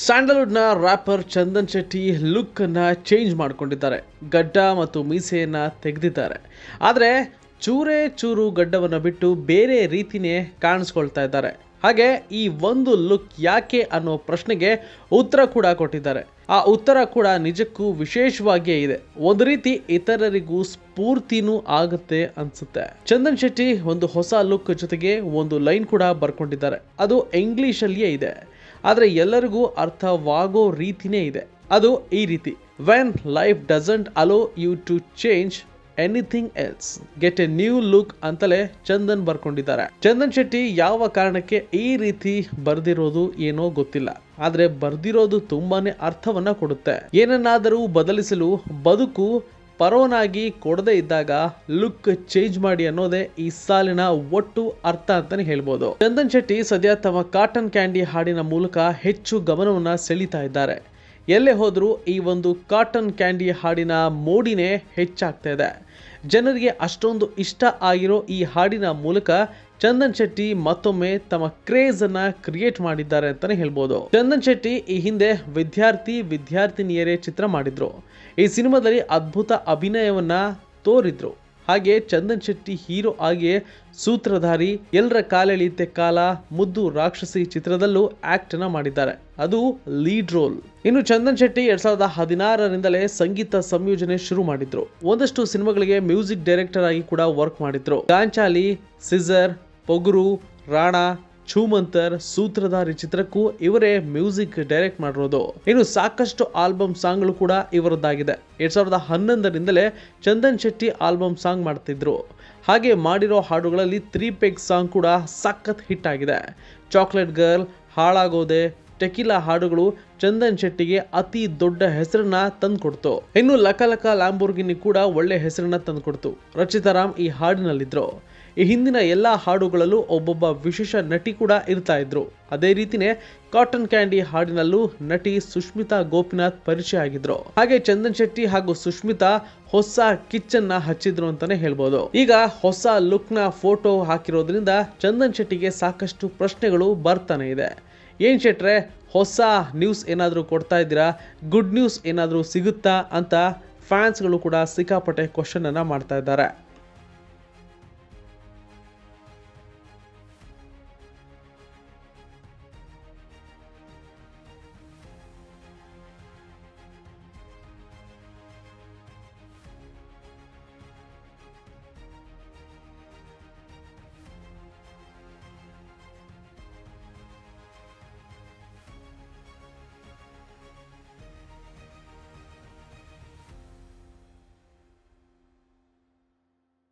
ಸ್ಯಾಂಡಲ್ವುಡ್ನ rapper Chandan Shetty look ಅನ್ನ change ಮಾಡ್ಕೊಂಡಿದ್ದಾರೆ. ಗಡ್ಡ ಮತ್ತು ಮೀಸೆಯನ್ನ ತೆಗೆದಿದ್ದಾರೆ. ಆದರೆ ಚೂರೇ ಚೂರು ಗಡ್ಡವನ್ನು ಬಿಟ್ಟು ಬೇರೆ ರೀತಿನೇ ಕಾಣಿಸ್ಕೊಳ್ತಾ ಇದ್ದಾರೆ. ಹಾಗೆ ಈ ಒಂದು ಲುಕ್ ಯಾಕೆ ಅನ್ನೋ ಪ್ರಶ್ನೆಗೆ ಉತ್ತರ ಕೂಡ ಕೊಟ್ಟಿದ್ದಾರೆ. ಆ ಉತ್ತರ ಕೂಡ ನಿಜಕ್ಕೂ ವಿಶೇಷವಾಗಿಯೇ ಇದೆ. ಒಂದು ರೀತಿ ಇತರರಿಗೂ ಸ್ಫೂರ್ತಿನೂ ಆಗುತ್ತೆ ಅನ್ಸುತ್ತೆ. ಚಂದನ್ ಶೆಟ್ಟಿ ಒಂದು ಹೊಸ ಲುಕ್ ಜೊತೆಗೆ ಒಂದು ಲೈನ್ ಕೂಡ ಬರ್ಕೊಂಡಿದ್ದಾರೆ. ಅದು ಇಂಗ್ಲಿಷ್ ಅಲ್ಲಿಯೇ ಇದೆ. ಆದರೆ ಎಲ್ಲರಿಗೂ ಅರ್ಥವಾಗೋ ರೀತಿನೇ ಇದೆ. ಅದು ಈ ರೀತಿ. When life doesn't allow you to change anything else get a new look ಅಂತಲೇ ಚಂದನ್ ಬರ್ಕೊಂಡಿದ್ದಾರೆ. ಚಂದನ್ ಶೆಟ್ಟಿ ಯಾವ ಕಾರಣಕ್ಕೆ ಈ ರೀತಿ ಬರ್ದಿರೋದು ಏನೋ ಗೊತ್ತಿಲ್ಲ. ಆದ್ರೆ ಬರ್ದಿರೋದು ತುಂಬಾನೇ ಅರ್ಥವನ್ನ ಕೊಡುತ್ತೆ. ಏನನ್ನಾದರೂ ಬದಲಿಸಲು ಬದುಕು ಪರೋನಾಗಿ ಕೊಡದೇ ಇದ್ದಾಗ ಲುಕ್ ಚೇಂಜ್ ಮಾಡಿ ಅನ್ನೋದೇ ಈ ಸಾಲಿನ ಒಟ್ಟು ಅರ್ಥ ಅಂತಾನೆ ಹೇಳ್ಬೋದು. ಚಂದನ್ ಶೆಟ್ಟಿ ಸದ್ಯ ತಮ್ಮ ಕಾಟನ್ ಕ್ಯಾಂಡಿ ಹಾಡಿನ ಮೂಲಕ ಹೆಚ್ಚು ಗಮನವನ್ನ ಸೆಳೀತಾ ಇದ್ದಾರೆ. ಎಲ್ಲೇ ಹೋದರೂ ಈ ಒಂದು ಕಾಟನ್ ಕ್ಯಾಂಡಿ ಹಾಡಿನ ಮೋಡಿನೇ ಹೆಚ್ಚಾಗ್ತಾ ಇದೆ. ಜನರಿಗೆ ಅಷ್ಟೊಂದು ಇಷ್ಟ ಆಗಿರೋ ಈ ಹಾಡಿನ ಮೂಲಕ ಚಂದನ್ ಶೆಟ್ಟಿ ಮತ್ತೊಮ್ಮೆ ತಮ್ಮ ಕ್ರೇಜ್ ಅನ್ನ ಕ್ರಿಯೇಟ್ ಮಾಡಿದ್ದಾರೆ ಅಂತಾನೆ ಹೇಳ್ಬೋದು. ಚಂದನ್ ಶೆಟ್ಟಿ ಈ ಹಿಂದೆ ವಿದ್ಯಾರ್ಥಿ ವಿದ್ಯಾರ್ಥಿನಿಯರೇ ಚಿತ್ರ ಮಾಡಿದ್ರು. ಈ ಸಿನಿಮಾದಲ್ಲಿ ಅದ್ಭುತ ಅಭಿನಯವನ್ನ ತೋರಿದ್ರು. ಹಾಗೆ ಚಂದನ್ ಶೆಟ್ಟಿ ಹೀರೋ ಹಾಗೆ ಸೂತ್ರಧಾರಿ ಎಲ್ಲರ ಕಾಲೆಳೆಯುತ್ತೆ ಕಾಲ ಮುದ್ದು ರಾಕ್ಷಸಿ ಚಿತ್ರದಲ್ಲೂ ಆಕ್ಟ್ನ ಮಾಡಿದ್ದಾರೆ. ಅದು ಲೀಡ್ ರೋಲ್ ಇನ್ನು ಚಂದನ್ ಶೆಟ್ಟಿ ಎರಡ್ ಸಾವಿರದ ಹದಿನಾರರಿಂದಲೇ ಸಂಗೀತ ಸಂಯೋಜನೆ ಶುರು ಮಾಡಿದ್ರು. ಒಂದಷ್ಟು ಸಿನಿಮಾಗಳಿಗೆ ಮ್ಯೂಸಿಕ್ ಡೈರೆಕ್ಟರ್ ಆಗಿ ಕೂಡ ವರ್ಕ್ ಮಾಡಿದ್ರು. ಗಾಂಚಾಲಿ ಸಿಜರ್ ಪೊಗುರು, ರಾಣಾ ಛೂಮಂತರ್ ಸೂತ್ರಧಾರಿ ಚಿತ್ರಕ್ಕೂ ಇವರೇ ಮ್ಯೂಸಿಕ್ ಡೈರೆಕ್ಟ್ ಮಾಡಿರೋದು. ಇನ್ನು ಸಾಕಷ್ಟು ಆಲ್ಬಮ್ ಸಾಂಗ್ಗಳು ಕೂಡ ಇವರದ್ದಾಗಿದೆ. ಎರಡ್ ಸಾವಿರದ ಹನ್ನೊಂದರಿಂದಲೇ ಚಂದನ್ ಶೆಟ್ಟಿ ಆಲ್ಬಮ್ ಸಾಂಗ್ ಮಾಡ್ತಿದ್ರು. ಹಾಗೆ ಮಾಡಿರೋ ಹಾಡುಗಳಲ್ಲಿ ತ್ರೀ ಪೆಗ್ ಸಾಂಗ್ ಕೂಡ ಸಖತ್ ಹಿಟ್ ಆಗಿದೆ. ಚಾಕ್ಲೇಟ್ ಗರ್ಲ್, ಹಾಳಾಗೋದೆ ಟೆಕಿಲಾ ಹಾಡುಗಳು ಚಂದನ್ ಶೆಟ್ಟಿಗೆ ಅತಿ ದೊಡ್ಡ ಹೆಸರನ್ನ ತಂದ್ಕೊಡ್ತು. ಇನ್ನು ಲಕ ಲಕ ಲ್ಯಾಂಬೋರ್ಗಿನಿ ಕೂಡ ಒಳ್ಳೆ ಹೆಸರನ್ನ ತಂದ್ಕೊಡ್ತು. ರಚಿತಾರಾಮ್ ಈ ಹಾಡಿನಲ್ಲಿದ್ರು. ಈ ಹಿಂದಿನ ಎಲ್ಲ ಹಾಡುಗಳಲ್ಲೂ ಒಬ್ಬೊಬ್ಬ ವಿಶೇಷ ನಟಿ ಕೂಡ ಇರ್ತಾ ಇದ್ರು. ಅದೇ ರೀತಿನೇ ಕಾಟನ್ ಕ್ಯಾಂಡಿ ಹಾಡಿನಲ್ಲೂ ನಟಿ ಸುಷ್ಮಿತಾ ಗೋಪಿನಾಥ್ ಪರಿಚಯ ಆಗಿದ್ರು. ಹಾಗೆ ಚಂದನ್ ಶೆಟ್ಟಿ ಹಾಗೂ ಸುಷ್ಮಿತಾ ಹೊಸ ಕಿಚ್ಚನ್ನ ಹಚ್ಚಿದ್ರು ಅಂತಾನೆ ಹೇಳ್ಬೋದು. ಈಗ ಹೊಸ ಲುಕ್ನ ಫೋಟೋ ಹಾಕಿರೋದ್ರಿಂದ ಚಂದನ್ ಶೆಟ್ಟಿಗೆ ಸಾಕಷ್ಟು ಪ್ರಶ್ನೆಗಳು ಬರ್ತಾನೆ ಇದೆ. ಏನ್ ಶೆಟ್ರೆ, ಹೊಸ ನ್ಯೂಸ್ ಏನಾದರೂ ಕೊಡ್ತಾ ಇದ್ದೀರಾ? ಗುಡ್ ನ್ಯೂಸ್ ಏನಾದರೂ ಸಿಗುತ್ತಾ ಅಂತ ಫ್ಯಾನ್ಸ್ಗಳು ಕೂಡ ಸಿಕ್ಕಾಪಟ್ಟೆ ಕ್ವಶನನ್ನು ಮಾಡ್ತಾ ಇದ್ದಾರೆ.